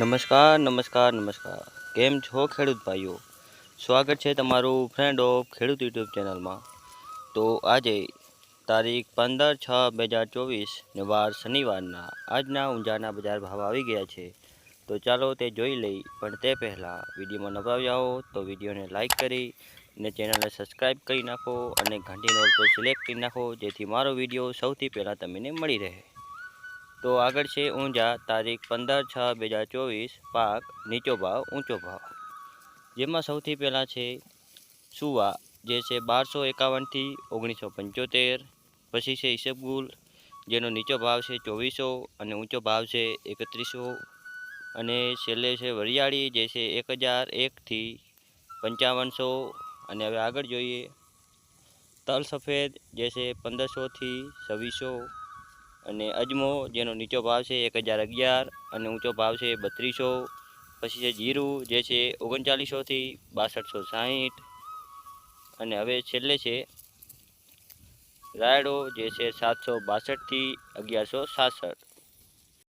નમસ્કાર નમસ્કાર નમસ્કાર. કેમ છો ખેડૂત ભાઈઓ? સ્વાગત છે તમારું ફ્રેન્ડ ઓફ ખેડૂત યુટ્યુબ ચેનલમાં. તો આજે તારીખ પંદર છ બે હજાર ચોવીસને વાર શનિવારના આજના ઊંઝાના બજાર ભાવ આવી ગયા છે. તો ચાલો તે જોઈ લઈ, પણ તે પહેલાં વિડીયોમાં નવા આવો તો વિડીયોને લાઇક કરી ને ચેનલને સબસ્ક્રાઈબ કરી નાખો અને ઘંટીનો પર સિલેક્ટ કરી નાખો, જેથી મારો વીડિયો સૌથી પહેલાં તમને મળી રહે. તો આગળ છે ઊંઝા, તારીખ પંદર છ બે હજાર ચોવીસ, પાક, નીચો ભાવ, ઊંચો ભાવ. જેમાં સૌથી પહેલાં છે સુવા, જે છે બારસો એકાવનથી ઓગણીસો પંચોતેર, પછી છે ઈસબગુલ જેનો નીચો ભાવ છે ચોવીસો અને ઊંચો ભાવ છે એકત્રીસો. અને છેલ્લે છે વરિયાળી, જે છે એક હજાર એકથી પંચાવનસો. અને હવે આગળ જોઈએ, તલ સફેદ, જે છે પંદરસોથી છવ્વીસો. અને અજમો, જેનો નીચો ભાવ છે એક હજાર અગિયાર અને ઊંચો ભાવ છે બત્રીસો. પછી છે જીરું, જે છે ઓગણચાલીસોથી બાસઠસો સાહીઠ. અને હવે છેલ્લે છે રાયડો, જે છે સાતસો બાસઠથી અગિયારસો સાસઠ.